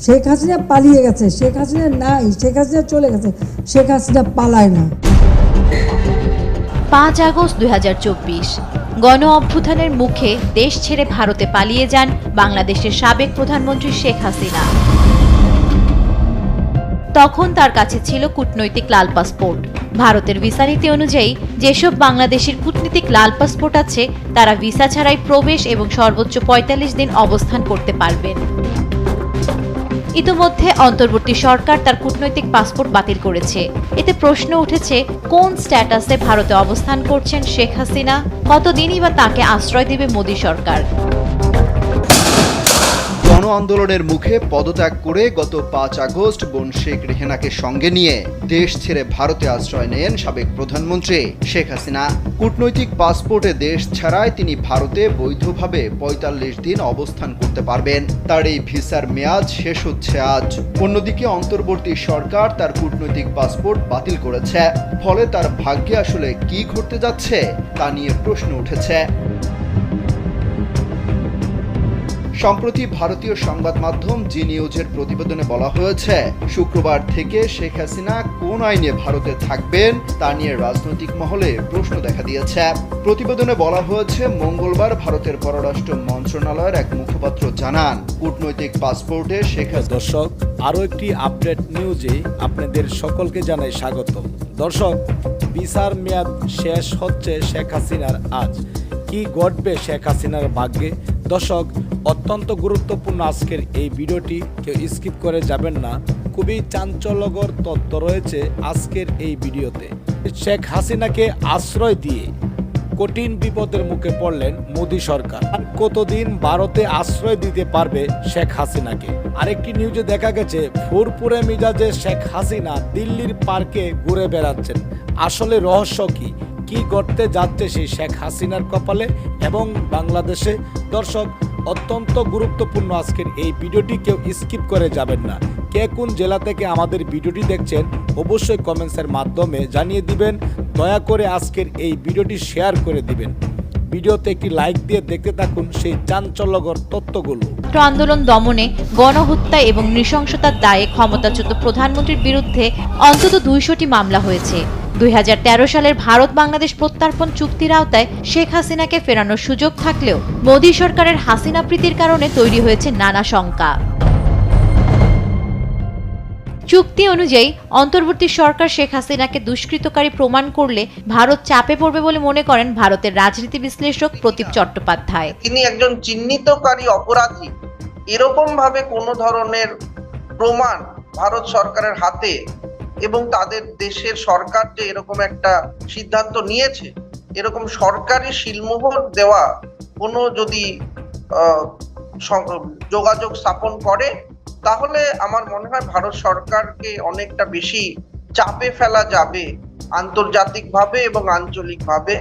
শেখ হাসিনা পালিয়ে গেছে, শেখ হাসিনা নাই, শেখ হাসিনা চলে গেছে, শেখ হাসিনা পালায় না। পাঁচ আগস্ট দুই গণ অভ্যুত্থানের মুখে দেশ ছেড়ে ভারতে পালিয়ে যান বাংলাদেশের সাবেক প্রধানমন্ত্রী শেখ হাসিনা। তখন তার কাছে ছিল কূটনৈতিক লাল পাসপোর্ট। ভারতের ভিসা নীতি অনুযায়ী, যেসব বাংলাদেশের কূটনীতিক লাল পাসপোর্ট আছে, তারা ভিসা ছাড়াই প্রবেশ এবং সর্বোচ্চ পঁয়তাল্লিশ দিন অবস্থান করতে পারবেন। ইতোমধ্যে অন্তর্বর্তী সরকার তার কূটনৈতিক পাসপোর্ট বাতিল করেছে। এতে প্রশ্ন উঠেছে, কোন স্ট্যাটাসে ভারতে অবস্থান করছেন শেখ হাসিনা? কতদিনই বা তাকে আশ্রয় দেবে মোদী সরকার? গণ আন্দোলনের মুখে পদত্যাগ করে গত পাঁচ আগস্ট বোন শেখ রেহেনাকে সঙ্গে নিয়ে দেশ ছেড়ে ভারতে আশ্রয় নেন সাবেক প্রধানমন্ত্রী শেখ হাসিনা। কূটনৈতিক পাসপোর্টে দেশ ছাড়ায় তিনি ভারতে বৈধভাবে পঁয়তাল্লিশ দিন অবস্থান করতে পারবেন। তার এই ভিসার মেয়াদ শেষ হচ্ছে আজ। অন্যদিকে অন্তর্বর্তী সরকার তার কূটনৈতিক পাসপোর্ট বাতিল করেছে। ফলে তার ভাগ্যে আসলে কি ঘটতে যাচ্ছে তা নিয়ে প্রশ্ন উঠেছে। সম্প্রতি ভারতীয় সংবাদ মাধ্যম জি নিউজের প্রতিবেদনে বলা হয়েছে, শুক্রবার থেকে শেখ হাসিনা কোন আইনে ভারতে থাকবেন তা নিয়ে রাজনৈতিক মহলে প্রশ্ন দেখা দিয়েছে। প্রতিবেদনে বলা হয়েছে, মঙ্গলবার ভারতের পররাষ্ট্র মন্ত্রণালয়ের এক মুখপাত্র জানান, কূটনৈতিক পাসপোর্টে শেখ দর্শক, আরও একটি আপডেট নিউজে আপনাদের সকলকে জানাই স্বাগত। দর্শক, বিচার মেয়াদ শেষ হচ্ছে শেখ হাসিনার আজ। কি ঘটবে শেখ হাসিনার ভাগ্যে? দর্শক অত্যন্ত গুরুত্বপূর্ণ আজকের এই ভিডিওটি। কেউ স্কিপ করে যাবেন না। খুবই চাঞ্চল্যকর তথ্য রয়েছে আজকের এই ভিডিওতে। শেখ হাসিনাকে আশ্রয় দিয়ে কঠিন বিপদের মুখে পড়লেন মোদী সরকার। কতদিন ভারতে আশ্রয় দিতে পারবে শেখ হাসিনাকে? আরেকটি নিউজে দেখা গেছে ফুরপুরে মিজাজে শেখ হাসিনা দিল্লির পার্কে ঘুরে বেড়াচ্ছেন। আসলে রহস্য কি? কি করতে যাচ্ছে সেই শেখ হাসিনার কপালে? এবং বাংলাদেশে দর্শক অত্যন্ত গুরুত্বপূর্ণ আজকের এই ভিডিওটি। কেউ স্কিপ করে যাবেন না। কে কোন জেলা থেকে আমাদের ভিডিওটি দেখছেন, অবশ্যই কমেন্টসের মাধ্যমে জানিয়ে দিবেন। দয়া করে আজকের এই ভিডিওটি শেয়ার করে দিবেন। ভিডিওতে একটি লাইক দিয়ে দেখতে থাকুন সেই চাঞ্চল্যকর ছাত্র আন্দোলন দমনে গণহত্যা এবং নৃশংসতার দায়ে ক্ষমতাচ্যুত প্রধানমন্ত্রীর বিরুদ্ধে অন্তত দুইশোটি মামলা হয়েছে। দুই হাজার তেরো সালের ভারত বাংলাদেশ প্রত্যার্পণ চুক্তির আওতায় শেখ হাসিনাকে ফেরানোর সুযোগ থাকলেও মোদী সরকারের হাসিনা প্রীতির কারণে তৈরি হয়েছে নানা শঙ্কা। চুক্তি অনুযায়ী অন্তর্বর্তী সরকার শেখ হাসিনাকে দুষ্কৃতকারী প্রমাণ করলে ভারত চাপে পড়বে বলে মনে করেন ভারতের রাজনীতি বিশ্লেষক প্রদীপ চট্টোপাধ্যায়। তিনি একজন চিহ্নিতকারী অপরাধী। এরকম ভাবে কোনো ধরনের প্রমাণ ভারত সরকারের হাতে এবং তাদের দেশের সরকার যে এরকম একটা সিদ্ধান্ত নিয়েছে, এরকম সরকারি শিলমোহর দেওয়া কোনো যদি যোগাযোগ স্থাপন করে, তাহলে আমার মনে হয় ভারত সরকারকে অনেকটা বেশি চাপে ফেলা যাবে আন্তর্জাতিকভাবে এবং আঞ্চলিকভাবে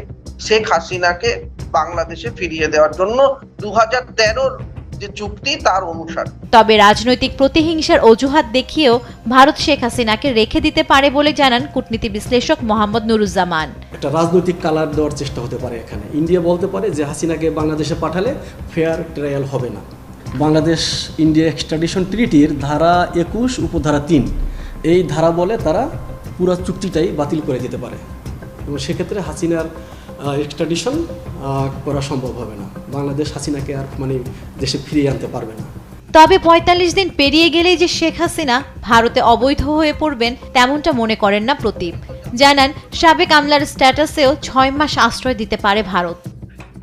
শেখ হাসিনাকে বাংলাদেশে ফিরিয়ে দেওয়ার জন্য। দু হাজার তেরোর যে চুক্তি তার অনুসারে। তবে রাজনৈতিক প্রতিহিংসার অজুহাত দেখিয়েও ভারত শেখ হাসিনাকে রেখে দিতে পারে বলে জানান কূটনীতি বিশ্লেষক মোহাম্মদ নুরুজ্জামান। একটা রাজনৈতিক কালার দেওয়ার চেষ্টা হতে পারে এখানে। ইন্ডিয়া বলতে পারে যে হাসিনাকে বাংলাদেশে পাঠালে ফেয়ার ট্রায়াল হবে না। বাংলাদেশ ইন্ডিয়া এক্সট্রাডিশন ট্রিটির ধারা একুশ উপধারা তিন এই ধারা বলে তারা পুরো চুক্তিটাই বাতিল করে দিতে পারে। এবং সেক্ষেত্রে হাসিনার এক্সট্রাডিশন করা সম্ভব হবে না। বাংলাদেশ হাসিনাকে আর মানে দেশে ফিরিয়ে আনতে পারবে না। তবে পঁয়তাল্লিশ দিন পেরিয়ে গেলেই যে শেখ হাসিনা ভারতে অবৈধ হয়ে পড়বেন তেমনটা মনে করেন না প্রদীপ। জানান সাবেক আমলার স্ট্যাটাসেও ছয় মাস আশ্রয় দিতে পারে ভারত।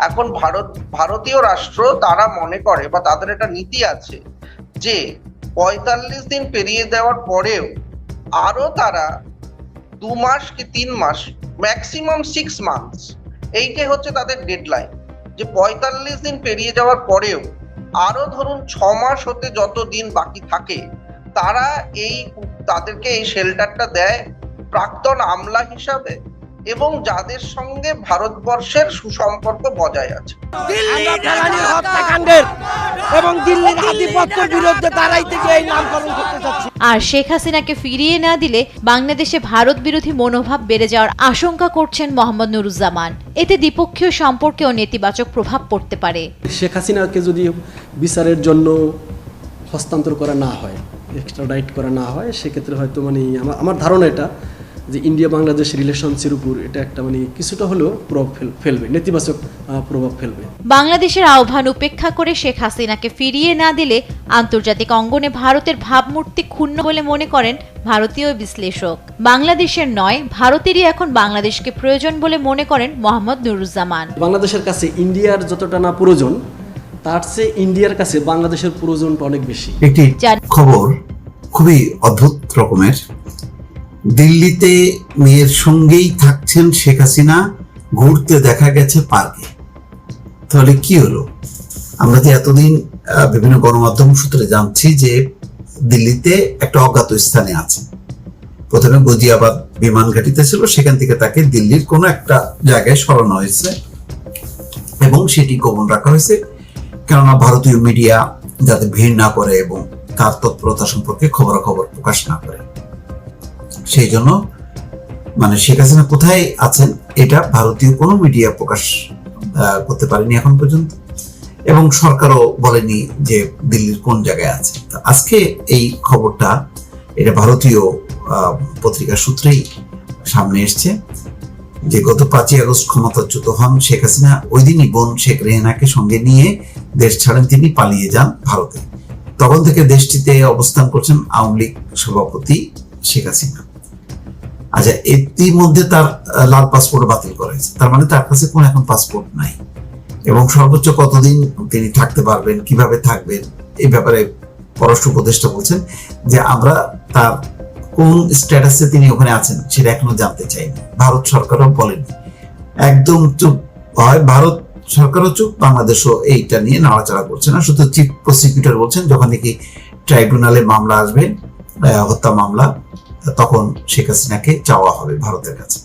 এখন ভারত ভারতীয় রাষ্ট্র তারা মনে করে বা তাদের একটা নীতি আছে যে পঁয়তাল্লিশ দিন পেরিয়ে দেওয়ার পরেও আরও তারা দু মাস কি তিন মাস ম্যাক্সিমাম সিক্স মান্থস এইটাই হচ্ছে তাদের ডেডলাইন যে পঁয়তাল্লিশ দিন পেরিয়ে যাওয়ার পরেও আরও ধরুন ছ মাস হতে যত দিন বাকি থাকে, তারা এই তাদেরকে এই শেল্টারটা দেয় প্রাক্তন আমলা হিসাবে। এবং যাদের সঙ্গে ভারতবর্ষের সুসম্পর্ক বজায় আছে। আমরা ফেলানির হত্যাকাণ্ডের এবং দিল্লির আধিপত্যের বিরুদ্ধে দাঁড়াই থেকে এই নামকরণ করতে চাচ্ছি। আর শেখ হাসিনাকে ফিরিয়ে না দিলে বাংলাদেশে ভারত বিরোধী মনোভাব বেড়ে যাওয়ার আশঙ্কা করছেন মোহাম্মদ নুরুজ্জামান। এতে দ্বিপক্ষীয় সম্পর্কেও নেতিবাচক প্রভাব পড়তে পারে। শেখ হাসিনাকে যদি বিচারের জন্য হস্তান্তর করা না হয় এক্সট্রা রাইট করা না হয় সেক্ষেত্রে হয়তো মানে আমার আমার ধারণা এটা যে ইন্ডিয়া বাংলাদেশ রিলেশনসের উপর এটা একটা মানে কিছুটা হলেও প্রভাব ফেলবে নেতিবাচক প্রভাব ফেলবে। বাংলাদেশের আহ্বান উপেক্ষা করে শেখ হাসিনাকে ফিরিয়ে না দিলে আন্তর্জাতিক অঙ্গনে ভারতের ভাবমূর্তি ক্ষুণ্ণ বলে মনে করেন ভারতীয় বিশ্লেষক। বাংলাদেশের নয় ভারতেরই এখন বাংলাদেশকে প্রয়োজন বলে মনে করেন মোহাম্মদ নুরুজ্জামান। বাংলাদেশের কাছে ইন্ডিয়ার যতটা না প্রয়োজন তার চেয়ে ইন্ডিয়ার কাছে বাংলাদেশের প্রয়োজনটা অনেক বেশি। একটি খবর খুবই অদ্ভুত রকমের। দিল্লিতে মেয়ের সঙ্গেই থাকছেন শেখ হাসিনা, ঘুরতে দেখা গেছে পার্কে। তাহলে কি হলো? আমরা যে এতদিন বিভিন্ন গণমাধ্যম সূত্রে জানছি যে দিল্লিতে একটা অজ্ঞাত স্থানে আছে। প্রথমে গজিয়াবাদ বিমান ঘাটিতে ছিল, সেখান থেকে তাকে দিল্লির কোনো একটা জায়গায় সরানো হয়েছে এবং সেটি গোপন রাখা হয়েছে। কেননা ভারতীয় মিডিয়া যাতে ভিড় না করে এবং তার তৎপরতা সম্পর্কে খবরাখবর প্রকাশ না করে। সেই জন্য মানে শেখ হাসিনা কোথায় আছেন এটা ভারতীয় কোনো মিডিয়া প্রকাশ করতে পারেনি এখন পর্যন্ত। এবং সরকারও বলেনি যে দিল্লির কোন জায়গায় আছে। আজকে এই খবরটা এটা ভারতীয় আহ, পত্রিকার সূত্রেই সামনে এসছে যে গত পাঁচই আগস্ট ক্ষমতাচ্যুত হন শেখ হাসিনা। ওই দিনই বোন শেখ রেহেনাকে সঙ্গে নিয়ে দেশ ছাড়েন তিনি পালিয়ে যান ভারতে। তখন থেকে দেশটিতে অবস্থান করছেন আওয়ামী লীগ সভাপতি শেখ হাসিনা। আচ্ছা ইতিমধ্যে তার লাল পাসপোর্ট বাতিল করা হয়েছে। তার মানে তার কাছে কোন এখন পাসপোর্ট নাই। এবং সর্বোচ্চ কতদিন তিনি থাকতে পারবেন, কীভাবে থাকবেন এই ব্যাপারে পররাষ্ট্র উপদেষ্টা বলছেন যে আমরা তার কোন স্ট্যাটাসে তিনি ওখানে আছেন সেটা এখনও জানতে চাইনি। ভারত সরকারও বলেনি। একদম চুপ হয়, ভারত সরকারও চুপ, বাংলাদেশও এইটা নিয়ে নাড়াচাড়া করছে না। শুধু চিফ প্রসিকিউটর বলছেন, যখন নাকি ট্রাইব্যুনালে মামলা আসবে হত্যা মামলা তখন শেখ হাসিনাকে চাওয়া হবে ভারতের কাছে।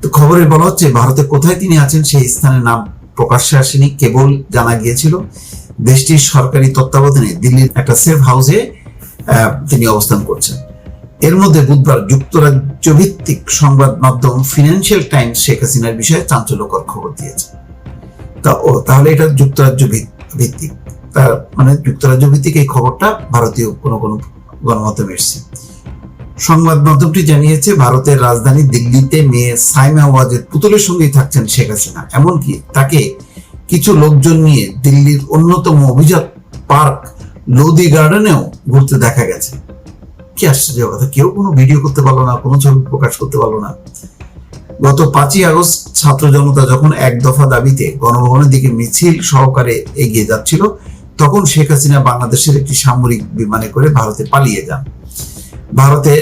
তো খবরে বলা হচ্ছে, ভারতে কোথায় তিনি আছেন সেই স্থানের নাম প্রকাশ্যে আসেনি, কেবল জানা গিয়েছিল দেশটির সরকারি তত্ত্বাবধানে দিল্লির একটা সেফ হাউসে তিনি অবস্থান করছেন। এর মধ্যে বুধবার যুক্তরাজ্য ভিত্তিক সংবাদ মাধ্যম ফিনান্সিয়াল টাইমস শেখ হাসিনার বিষয়ে চাঞ্চল্যকর খবর দিয়েছে। তা, ও, তাহলে এটা যুক্তরাজ্য ভিত্তিক তার মানে যুক্তরাজ্য ভিত্তিক এই খবরটা ভারতীয় কোনো কোনো গণমাধ্যমে এসেছে। সংবাদ মাধ্যমটি জানিয়েছে, ভারতের রাজধানী দিল্লিতে মেয়ে সাইমা ওয়াজেদ পুতুলের সঙ্গেই থাকছেন শেখ হাসিনা। এমনকি তাকে কিছু লোকজন নিয়ে দিল্লির অন্যতম অভিজাত পার্ক লোদি গার্ডেনেও ঘুরতে দেখা গেছে। কি আশ্চর্য কথা, কেউ কোনো ভিডিও করতে পারল না, কোনো ছবি প্রকাশ করতে পারল না। গত পাঁচই আগস্ট ছাত্র জনতা যখন এক দফা দাবিতে গণভবনের দিকে মিছিল সহকারে এগিয়ে যাচ্ছিল, তখন শেখ হাসিনা বাংলাদেশের একটি সামরিক বিমানে করে ভারতে পালিয়ে যান। ভারতের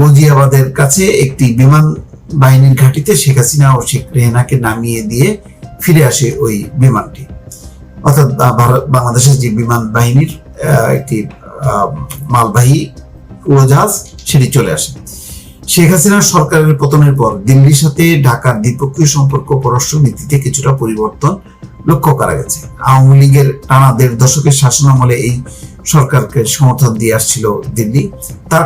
গজিয়াবাদের কাছে একটি বিমান বাহিনীর ঘাঁটিতে শেখ হাসিনা ও শেখ রেহেনাকে নামিয়ে দিয়ে ফিরে আসে ওই বিমানটি। অর্থাৎ বাংলাদেশের যে বিমান বাহিনীর একটি মালবাহী উড়োজাহাজ, সেটি চলে আসে। শেখ হাসিনার সরকারের পতনের পর দিল্লির সাথে ঢাকার দ্বিপক্ষীয় সম্পর্ক পররাষ্ট্র নীতিতে কিছুটা পরিবর্তন লক্ষ্য করা গেছে। আওয়ামী লীগের টানা দেড় দশকের শাসনামলে এই সরকারকে সমর্থন দিয়ে আসছিল দিল্লি। তার